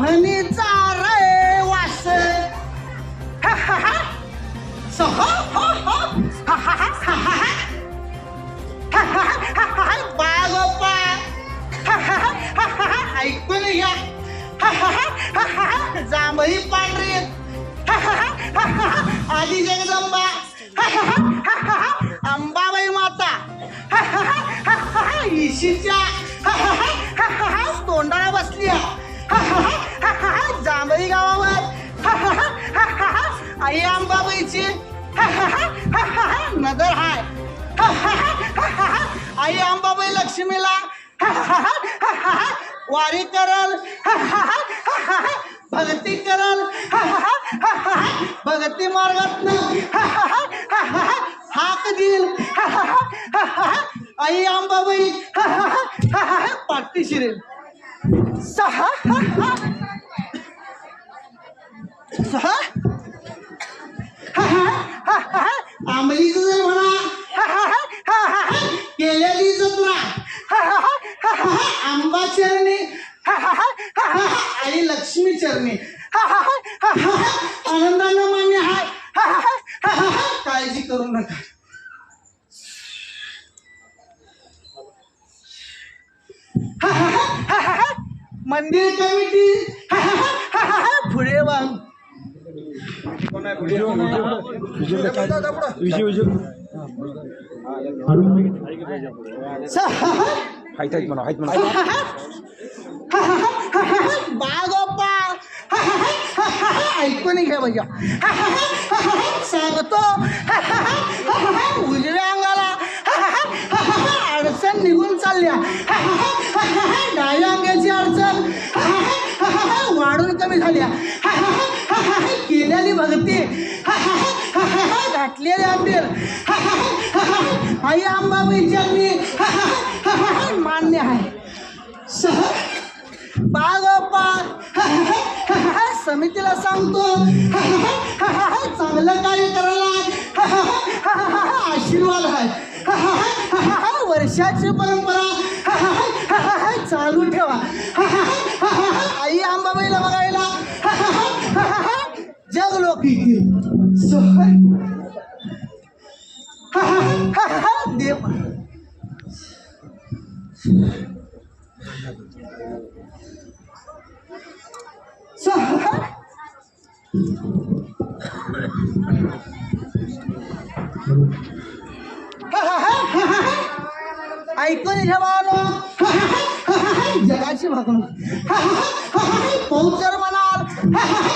गाण्याच्या रे वास सह हा ऐकून घ्या जांभळी पांढरी आधी जगदंबा अंबाबाई माता इशीच्या तोंडाला जांभळी गावावर आई अंबाबाईची नजर हाय आई अंबाबाई लक्ष्मीला वारी करल भक्ती करल भक्ती मार्गात हाक देईल आई अंबाबाई पाठी शिरेल सहा सहा आंबलीच जर म्हणा केलेली जत्रा आंबा चरणी आणि लक्ष्मी चरणी आनंदानं मान्य हाय काळजी करू नका मंदिर कमिटी पुढे वांग हाईट आहेत म्हणा हाईट म्हणा बागोपा ऐकून घ्या भैया सांगतो भक्ती घातलेले आंबेल आई अंबाबाईची अगदी मान्य आहे सह बागोपा समितीला सांगतो चांगलं कार्य करायला आशीर्वाद आहे वर्षाची परंपरा चालू ठेवा आई आंबाबाईला येतील सोहर देव सोहर ऐकून ठेवानो जगाची भागणूक पौचर म्हणाल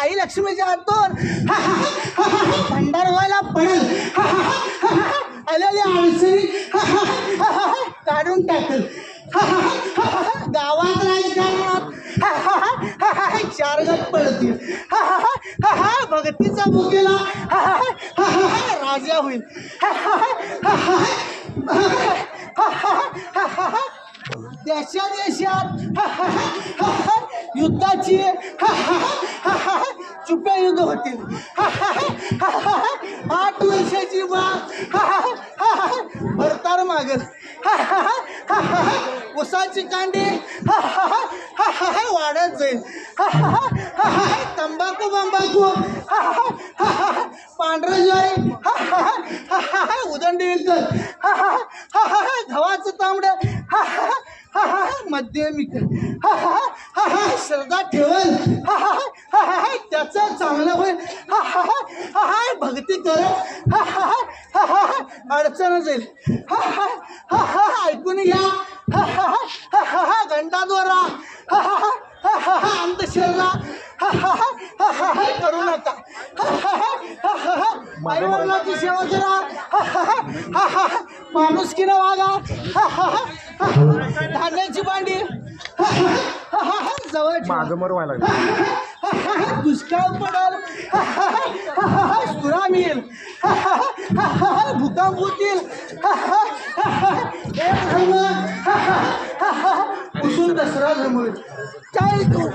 आई लक्ष्मीच्या हातून भंडार व्हायला पडेल आलेली आळसरी काढून टाकेल गावात राजकारणात चार गट पडतील भक्तीचा मुकेला राजा होईल देशा देशात युद्धाची चुप्या युद्ध होतील आठ वर्षाची माग भरतार मागल उसाची कांडी वाढत जाईल तंबाखू बंबाखू पांढरं ज्वारी येईल तर गव्हाचं तांबड हा हा हा, मध्यमिक हा हा हा हा श्रद्धा ठेवल हा हा हा हा हा त्याचं चांगलं होईल हा हा हा हा हा भक्ती करत हा हा हा हा हा अडचण जाईल हा हा हा हा हा ऐकून घ्या हा हा हा हा हा गंडाद्वारा हा हा हा हा हा अंधश्रद्धा हा हा हा हा हा करू नका हा हा हा हा हा आई वडिलांची सेवा करा हा हा हा हा माणुसकीनं वागा हा हा हा हा धान्याची भांडी. हा हा हा हा जवळ मागं मर व्हायला लागलं. दुष्काळ पडल. सुरा मिळेल भूकंप होतील. एक धर्म. दसरा धर्म होईल. काय तू.